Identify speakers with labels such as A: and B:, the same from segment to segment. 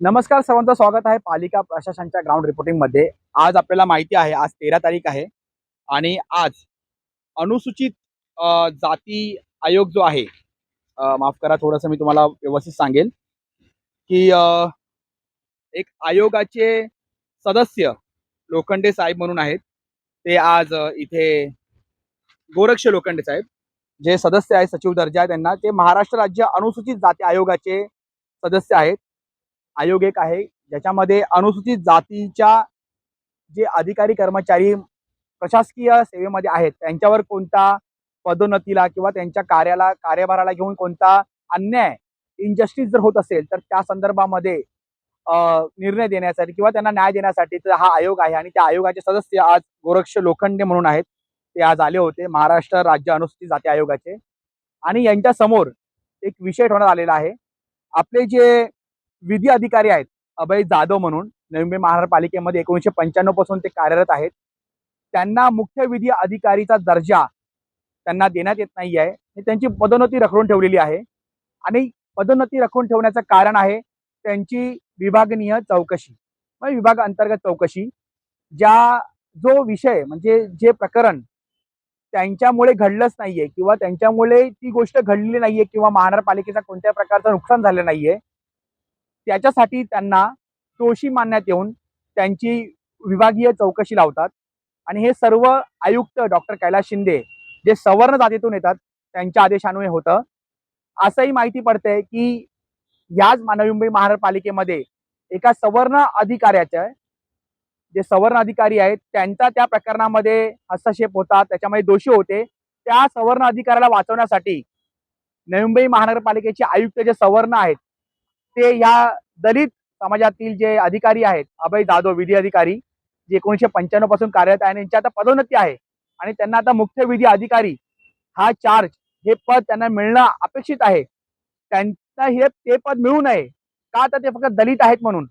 A: नमस्कार सर्वांचं स्वागत आहे पालिका प्रशासनच्या ग्राउंड रिपोर्टिंगमध्ये आज आपल्याला माहिती आहे आज तेरा तारीख आहे आणि आज अनुसूचित जाती आयोग जो आहे माफ करा थोडंसं मी तुम्हाला व्यवस्थित सांगेल की एक आयोगाचे सदस्य लोखंडे साहेब म्हणून आहेत. ते आज इथे गोरक्ष लोखंडे साहेब जे सदस्य आहेत सचिव दर्जा आहे त्यांना ते महाराष्ट्र राज्य अनुसूचित जाती आयोगाचे सदस्य आहेत. आयोग एक आहे. ज्याच्यामध्ये अनुसूचित जातीच्या जे अधिकारी कर्मचारी प्रशासकीय सेवेमध्ये आहेत त्यांच्यावर कोणता पदोन्नतीला किंवा त्यांच्या कार्याला कार्यभाराला घेऊन कोणता अन्याय इनजस्टिस जर होत असेल तर त्या संदर्भामध्ये निर्णय देण्यासाठी किंवा त्यांना न्याय देण्यासाठी तर हा आयोग आहे. आणि त्या आयोगाचे सदस्य आज गोरक्ष लोखंडे म्हणून आहेत. ते आज आले होते. महाराष्ट्र राज्य अनुसूचित जाती आयोगाचे. आणि यांच्या समोर एक विषय ठेवण्यात आलेला आहे. आपले जे विधी अधिकारी आहेत. अभय जाधव म्हणून नवी मुंबई महानगरपालिकेमध्ये एकोणीसशे पंच्याण्णवपासून ते कार्यरत आहेत. त्यांना मुख्य विधी अधिकारीचा दर्जा त्यांना देण्यात येत नाही आहे त्यांची पदोन्नती रखडून ठेवलेली आहे. आणि पदोन्नती रखून ठेवण्याचं कारण आहे त्यांची विभागनीय चौकशी. म्हणजे विभाग अंतर्गत चौकशी. ज्या जो विषय म्हणजे जे प्रकरण त्यांच्यामुळे घडलंच नाहीये किंवा त्यांच्यामुळे ती गोष्ट घडलेली नाहीये किंवा महानगरपालिकेचा कोणत्या प्रकारचं नुकसान झालं नाहीये त्याच्यासाठी त्यांना दोषी मानण्यात येऊन त्यांची विभागीय चौकशी लावतात. आणि हे सर्व आयुक्त डॉक्टर कैलास शिंदे जे सवर्ण जातीतून येतात त्यांच्या आदेशान्वये होतं. असंही माहिती पडते की याच मानवी मुंबई महानगरपालिकेमध्ये एका सवर्ण अधिकाऱ्याच्या जे सवर्ण अधिकारी आहेत त्यांचा त्या प्रकरणामध्ये हस्तक्षेप होता त्याच्यामध्ये दोषी होते. त्या सवर्ण अधिकाऱ्याला वाचवण्यासाठी नवी मुंबई महानगरपालिकेचे आयुक्त जे सवर्ण आहेत ते या दलित समाजातील जे अधिकारी आहेत अभय जाधव विधी अधिकारी जे एकोणीसशे पंच्याण्णवपासून कार्यरत आहे यांची आता पदोन्नती आहे. आणि त्यांना आता मुख्य विधी अधिकारी हा चार्ज हे पद त्यांना मिळणं अपेक्षित आहे. त्यांना हे ते पद मिळू नये. का तर ते फक्त दलित आहेत म्हणून.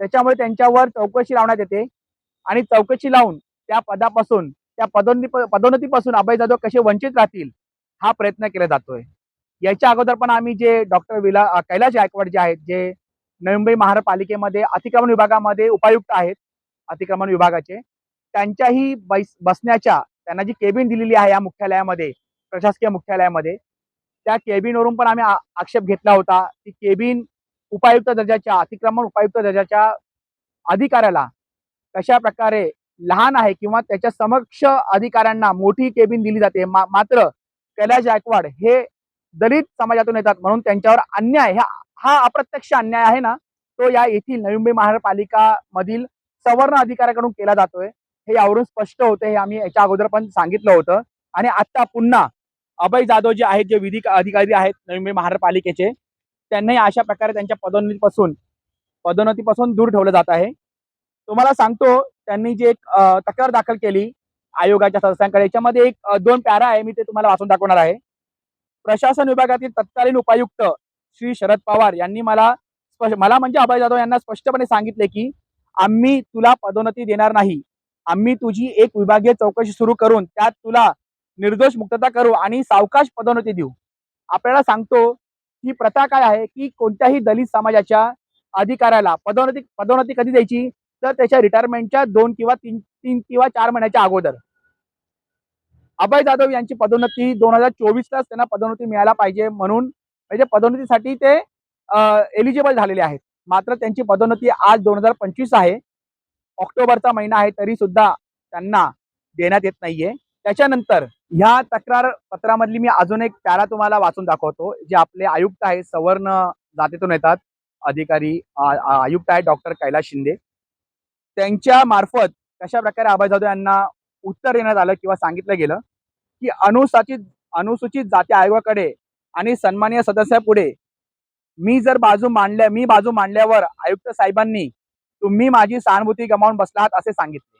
A: त्याच्यामुळे त्यांच्यावर चौकशी लावण्यात येते. आणि चौकशी लावून त्या पदापासून त्या पदोन्नती पदोन्नतीपासून अभय जाधव कसे वंचित राहतील हा प्रयत्न केला जातोय. याच्या अगोदर पण आम्ही जे डॉक्टर विला कैलाश गायकवाड जे आहेत जे नवी मुंबई महानगरपालिकेमध्ये अतिक्रमण विभागामध्ये उपायुक्त आहेत अतिक्रमण विभागाचे त्यांच्याही बैस बसण्याच्या त्यांना जी केबिन दिलेली आहे या मुख्यालयामध्ये प्रशासकीय मुख्यालयामध्ये त्या केबिनवरून पण आम्ही आक्षेप घेतला होता की केबिन उपायुक्त दर्जाच्या अतिक्रमण उपायुक्त दर्जाच्या अधिकाऱ्याला कशा प्रकारे लहान आहे किंवा त्याच्या समक्ष अधिकाऱ्यांना मोठी केबिन दिली जाते मा- मात्र कैलाश गायकवाड हे दलित समाजातून येतात. म्हणून त्यांच्यावर अन्याय ह्या हा अप्रत्यक्ष अन्याय आहे ना तो या येथील नवी मुंबई महानगरपालिका मधील सवर्ण अधिकाऱ्याकडून केला जातोय. हे यावरून स्पष्ट होते हे आम्ही याच्या अगोदर पण सांगितलं होतं. आणि आता पुन्हा अभय जाधव जे आहेत जे विधी अधिकारी आहेत नवी मुंबई महानगरपालिकेचे त्यांनाही अशा प्रकारे त्यांच्या पदोन्नतीपासून पदोन्नतीपासून दूर ठेवलं जात आहे. तुम्हाला सांगतो त्यांनी जे एक तक्रार दाखल केली आयोगाच्या सदस्यांकडे याच्यामध्ये एक दोन पॅरा आहे मी ते तुम्हाला वाचून दाखवणार आहे. प्रशासन विभागातील तत्कालीन उपायुक्त श्री शरद पवार यांनी मला मला म्हणजे अभय जाधव यांना स्पष्टपणे सांगितले की आम्ही तुला पदोन्नती देणार नाही. आम्ही तुझी एक विभागीय चौकशी सुरू करून त्यात तुला निर्दोष मुक्तता करू आणि सावकाश पदोन्नती देऊ. आपल्याला सांगतो ही प्रथा काय आहे की कोणत्याही दलित समाजाच्या अधिकाऱ्याला पदोन्नती पदोन्नती कधी द्यायची? तर त्याच्या रिटायरमेंटच्या दोन किंवा तीन तीन किंवा चार महिन्याच्या अगोदर. अभय जाधव यांची पदोन्नती दोन हजार चोवीसलाच त्यांना पदोन्नती मिळायला पाहिजे म्हणून म्हणजे पदोन्नतीसाठी ते एलिजिबल झालेले आहेत. मात्र त्यांची पदोन्नती आज दोन हजार पंचवीस आहे. ऑक्टोबरचा महिना आहे तरी सुद्धा त्यांना देण्यात येत नाहीये. त्याच्यानंतर ह्या तक्रार पत्रामधली मी अजून एक पॅरा तुम्हाला वाचून दाखवतो जे आपले आयुक्त आहेत सवर्ण जातीतून येतात अधिकारी आयुक्त आहेत डॉक्टर कैलास शिंदे. त्यांच्या मार्फत कशा प्रकारे अभय जाधव यांना उत्तर देण्यात आलं किंवा सांगितलं गेलं की अनुसूचित अनुसूचित जाती आयोगाकडे आणि सन्मान्य सदस्यापुढे मी जर बाजू मांडल्या मी बाजू मांडल्यावर आयुक्त साहेबांनी तुम्ही माझी सहानुभूती गमावून बसलात असे सांगितले.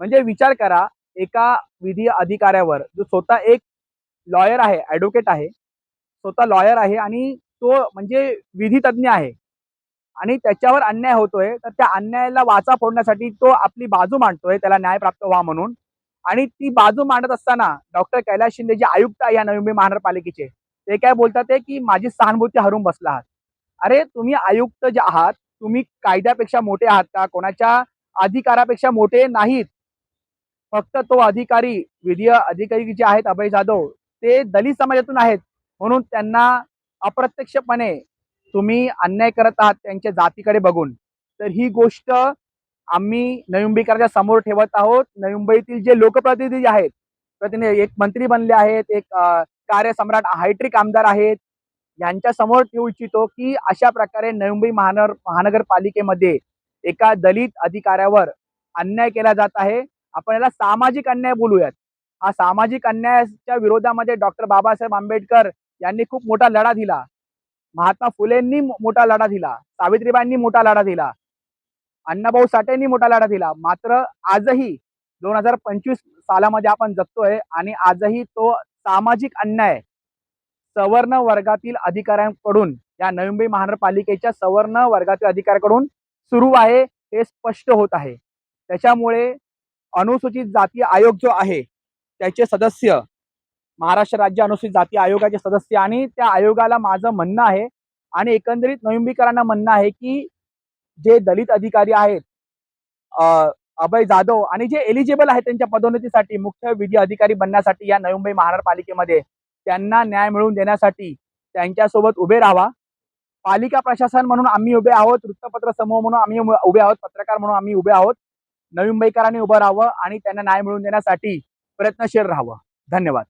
A: म्हणजे विचार करा एका विधी अधिकाऱ्यावर जो स्वतः एक लॉयर आहे ऍडव्होकेट आहे स्वतः लॉयर आहे आणि तो म्हणजे विधी तज्ज्ञ आहे आणि त्याच्यावर अन्याय होतोय तर त्या अन्यायाला वाचा फोडण्यासाठी तो आपली बाजू मांडतोय त्याला न्याय प्राप्त व्हा म्हणून. आणि ती बाजू मांडत असताना डॉक्टर कैलास शिंदे जे आयुक्त आहे या नवी मुंबई महानगरपालिकेचे ते काय बोलतात की माझी सहानुभूती हरून बसला आहात. अरे तुम्ही आयुक्त जे आहात तुम्ही कायद्यापेक्षा मोठे आहात का? कोणाच्या अधिकारापेक्षा मोठे नाहीत. फक्त तो अधिकारी विधीय अधिकारी जे आहेत अभय जाधव ते दलित समाजातून आहेत. म्हणून त्यांना अप्रत्यक्षपणे तुम्ही अन्याय करत आहात त्यांच्या जातीकडे बघून. तर ही गोष्ट आम्ही नवी मुंबईकरांच्या समोर ठेवत आहोत. नवी मुंबईतील जे लोकप्रतिनिधी आहेत प्रतिनिधी एक मंत्री बनले आहेत एक कार्यसम्राट हायट्रिक आमदार आहेत. यांच्या समोर ठेवू इच्छितो की अशा प्रकारे नवी मुंबई महानगर महानगरपालिकेमध्ये एका दलित अधिकाऱ्यावर अन्याय केला जात आहे. आपण याला सामाजिक अन्याय बोलूयात. हा सामाजिक अन्यायाच्या विरोधामध्ये डॉक्टर बाबासाहेब आंबेडकर यांनी खूप मोठा लढा दिला. महात्मा फुलेंनी मोठा लढा दिला. सावित्रीबाईंनी मोठा लढा दिला. अण्णाभाऊ साठेंनी मोठा लढा दिला. मात्र आजही दोन हजार पंचवीस सालामध्ये आपण जगतोय आणि आजही तो सामाजिक अन्याय सवर्ण वर्गातील अधिकाऱ्यांकडून या नवी मुंबई महानगरपालिकेच्या सवर्ण वर्गातील अधिकाऱ्याकडून सुरू आहे हे स्पष्ट होत आहे. त्याच्यामुळे अनुसूचित जाती आयोग जो आहे त्याचे सदस्य महाराष्ट्र राज्य अनुसूचित जाती आयोगाचे सदस्य आणि त्या आयोगाला माझं म्हणणं आहे आणि एकंदरीत नोंबीकरांना म्हणणं आहे की जे दलित अधिकारी आहेत अभय जाधव आणि जे एलिजिबल आहेत त्यांच्या पदोन्नतीसाठी मुख्य विधी अधिकारी बनण्यासाठी या नवी मुंबई महानगरपालिकेमध्ये त्यांना न्याय मिळवून देण्यासाठी त्यांच्यासोबत उभे राहावा. पालिका प्रशासन म्हणून आम्ही उभे आहोत वृत्तपत्र समूह म्हणून आम्ही उभे- उभे आहोत पत्रकार म्हणून आम्ही उभे आहोत. नवी मुंबईकरांनी उभं राहावं आणि त्यांना न्याय मिळवून देण्यासाठी प्रयत्नशील राहावं. धन्यवाद.